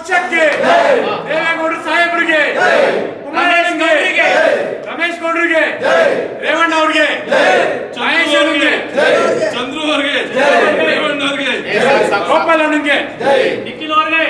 ಪಕ್ಷಕ್ಕೆ ದೇವೇಗೌಡರು ಸಾಹೇಬರಿಗೆ ಕುಮಾರಣ್ಣಂಗೆ ರಮೇಶ್ ಗೌಡರಿಗೆ ರೇವಣ್ಣ ಅವ್ರಿಗೆ ಮಹೇಶ್ ಅವ್ರಿಗೆ ಚಂದ್ರು ಅವ್ರಿಗೆ ರೇವಣ್ಣ ಅವ್ರಿಗೆ ಗೋಪಾಲ್ ಅಣ್ಣಂಗೆ ನಿಖಿಲ್ ಅವ್ರಿಗೆ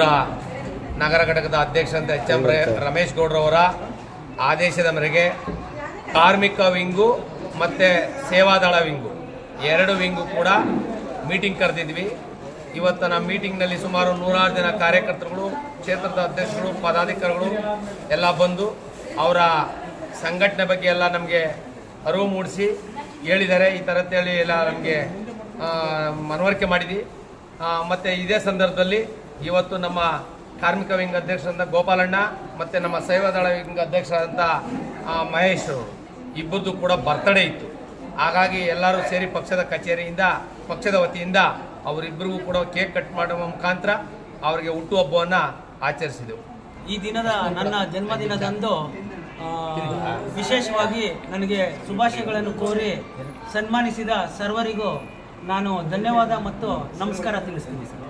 ಬೆಂಗಳೂರ ನಗರ ಘಟಕದ ಅಧ್ಯಕ್ಷರಂತ ಎಚ್ ಎಂ ರಮೇಶ್ ಗೌಡ್ರವರ ಆದೇಶದ ಮೇರೆಗೆ ಕಾರ್ಮಿಕ ವಿಂಗು ಮತ್ತು ಸೇವಾದಳ ವಿಂಗು. ಎರಡು ವಿಂಗು ಕೂಡ ಮೀಟಿಂಗ್ ಕರೆದಿದ್ವಿ. ಇವತ್ತು ನಮ್ಮ ಮೀಟಿಂಗ್ನಲ್ಲಿ ಸುಮಾರು ನೂರಾರು ಜನ ಕಾರ್ಯಕರ್ತರುಗಳು ಕ್ಷೇತ್ರದ ಅಧ್ಯಕ್ಷರು ಪದಾಧಿಕಾರಿಗಳು ಎಲ್ಲ ಬಂದು ಅವರ ಸಂಘಟನೆ ಬಗ್ಗೆ ಎಲ್ಲ ನಮಗೆ ಅರಿವು ಮೂಡಿಸಿ ಹೇಳಿದ್ದಾರೆ. ಈ ಥರದ್ದೇಳಿ ಎಲ್ಲ ನಮಗೆ ಮನವರಿಕೆ ಮಾಡಿದ್ವಿ. ಮತ್ತೆ ಇದೇ ಸಂದರ್ಭದಲ್ಲಿ ಇವತ್ತು ನಮ್ಮ ಕಾರ್ಮಿಕ ವಿಂಗ್ ಅಧ್ಯಕ್ಷರಾದ ಗೋಪಾಲಣ್ಣ ಮತ್ತು ನಮ್ಮ ಸೇವಾದಳ ವಿಂಗ್ ಅಧ್ಯಕ್ಷರಾದಂಥ ಮಹೇಶ್ ಕೂಡ ಬರ್ತಡೇ ಇತ್ತು. ಹಾಗಾಗಿ ಎಲ್ಲರೂ ಸೇರಿ ಪಕ್ಷದ ಕಚೇರಿಯಿಂದ, ಪಕ್ಷದ ವತಿಯಿಂದ ಅವರಿಬ್ಬರಿಗೂ ಕೂಡ ಕೇಕ್ ಕಟ್ ಮಾಡುವ ಮುಖಾಂತರ ಅವರಿಗೆ ಹುಟ್ಟುಹಬ್ಬವನ್ನು ಆಚರಿಸಿದೆವು. ಈ ದಿನದ ನನ್ನ ಜನ್ಮದಿನದಂದು ವಿಶೇಷವಾಗಿ ನನಗೆ ಶುಭಾಶಯಗಳನ್ನು ಕೋರಿ ಸನ್ಮಾನಿಸಿದ ಸರ್ವರಿಗೂ ನಾನು ಧನ್ಯವಾದ ಮತ್ತು ನಮಸ್ಕಾರ ತಿಳಿಸ್ತೀನಿ ಸರ್.